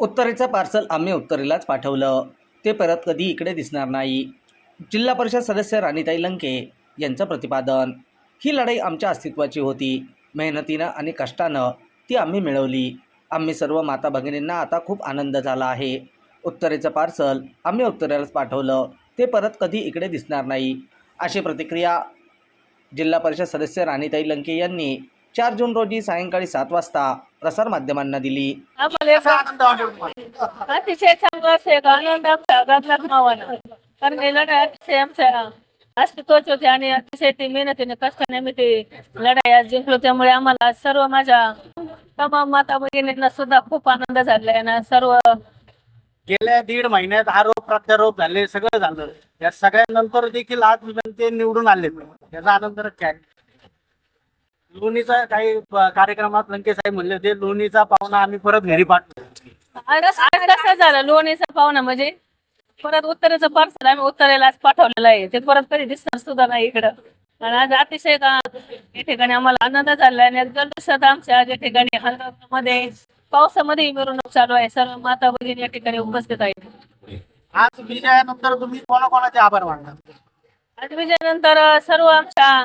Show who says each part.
Speaker 1: उत्तरेचं parcel आम्ही उत्तरेलाच पाठवलं. ते परत कधी इकडे दिसणार नाही. जिल्हा परिषद सदस्य राणीताई लंके यांचं प्रतिपादन. ही लढाई आमच्या अस्तित्वाची होती. मेहनतीनं आणि कष्टानं ती आम्ही मिळवली. आम्ही सर्व माता भगिनींना आता खूप आनंद झाला आहे. उत्तरेचं पार्सल आम्ही उत्तरेलाच पाठवलं. ते परत कधी इकडे दिसणार नाही. अशी प्रतिक्रिया जिल्हा परिषद सदस्य राणीताई लंके यांनी चार जून रोजी सायंकाळी सात वाजता प्रसारमाध्यमांना दिली.
Speaker 2: अतिशय चांगला असं एक आनंद आमच्या गगनात मावानं कारण लढाई अतिशय आमच्या अस्तित्वाची होती आणि अतिशय ती मेहनतीने कष्टाने आम्ही ती लढाई आज जिंकलो. त्यामुळे आम्हाला सर्व माझ्या तमाम माता भगिनींना सुद्धा खूप आनंद झाला आहे. ना सर्व
Speaker 3: गेल्या दीड महिन्यात आरोप प्रत्यारोप झाले सगळं झालं. या सगळ्यानंतर देखील आज ते निवडून आले याचा आनंद काय लोणीचा काही कार्यक्रमात लंके साहेब म्हणले होते लोणीचा पाहुणा आम्ही परत घरी पाठवू.
Speaker 2: आज आज कसं झालं लोणीचा पाहुणा म्हणजे? परत उत्तरेचं पार्सल आम्ही उत्तरेला पाठवलेलं आहे. ते परत कधी दिसणार सुद्धा नाही इकडं. आणि आज अतिशय का या ठिकाणी आम्हाला आनंद झाला आणि जल्लोषात आमच्या आज या ठिकाणी हंगामामध्ये पावसामध्ये मिरवणूक चालू आहे. सर्व माता भगिनी या ठिकाणी उपस्थित आहेत.
Speaker 3: आज विजयानंतर तुम्ही कोणाकोणाचे आभार मानणार?
Speaker 2: आज विजयानंतर सर्व आमच्या